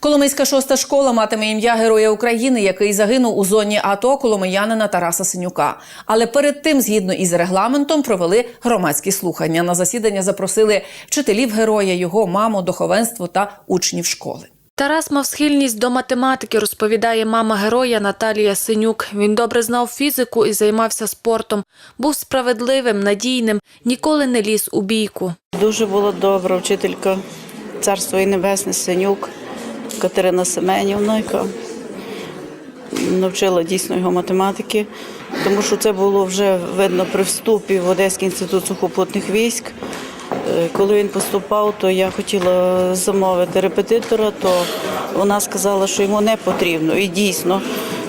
Коломийська шоста школа матиме ім'я Героя України, який загинув у зоні АТО коломиянина Тараса Синюка. Але перед тим, згідно із регламентом, провели громадські слухання. На засідання запросили вчителів героя, його маму, духовенство та учнів школи. Тарас мав схильність до математики, розповідає мама героя Наталія Синюк. Він добре знав фізику і займався спортом. Був справедливим, надійним, ніколи не ліз у бійку. Дуже була добра вчителька Царство і Небесне Синюк Катерина Семенівна, яка навчила дійсно його математики, тому що це було вже видно при вступі в Одеський інститут сухопутних військ. Е, Коли він поступав, то я хотіла замовити репетитора, то вона сказала, що йому не потрібно. І дійсно,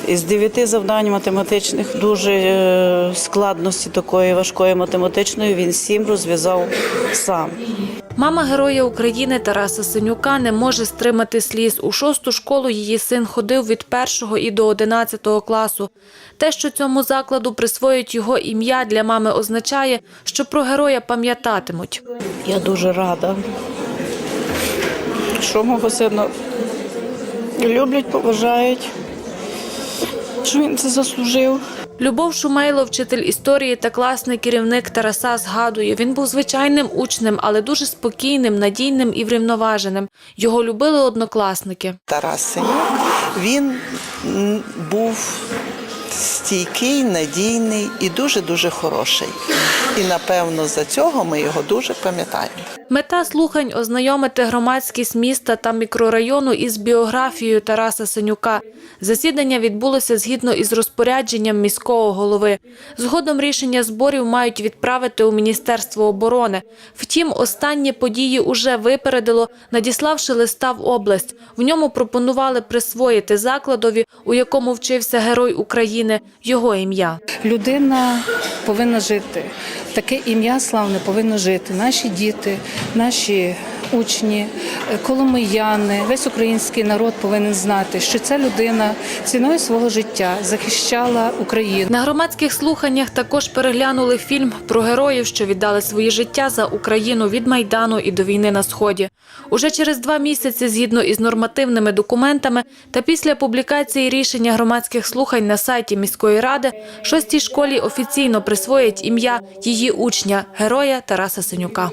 із дев'яти завдань математичних дуже е, складності такої важкої математичної він сім розв'язав сам. Мама героя України Тараса Синюка не може стримати сліз. У шосту школу її син ходив від першого і до одинадцятого класу. Те, що цьому закладу присвоюють його ім'я, для мами означає, що про героя пам'ятатимуть. Я дуже рада, що мого сина люблять, поважають, що він це заслужив. Любов Шумейло, вчитель історії та класний керівник Тараса, згадує, він був звичайним учнем, але дуже спокійним, надійним і врівноваженим. Його любили однокласники. Тарас Синюк, він був стійкий, надійний і дуже-дуже хороший. І напевно за цього ми його дуже пам'ятаємо. Мета слухань ознайомити громадськість міста та мікрорайону із біографією Тараса Синюка. Засідання відбулося згідно із розпорядженням міського голови. Згодом рішення зборів мають відправити у Міністерство оборони. Втім, останні події уже випередило, надіславши листа в область. В ньому пропонували присвоїти закладові, у якому вчився герой України, його ім'я. Людина повинна жити. Таке ім'я славне повинно жити. Наші діти, наші учні, е, коломияни, весь український народ повинен знати, що ця людина ціною свого життя захищала Україну. На громадських слуханнях також переглянули фільм про героїв, що віддали свої життя за Україну від Майдану і до війни на Сході. Уже через два місяці, згідно із нормативними документами та після публікації рішення громадських слухань на сайті міської ради, шостій школі офіційно присвоять ім'я її учня, героя Тараса Синюка.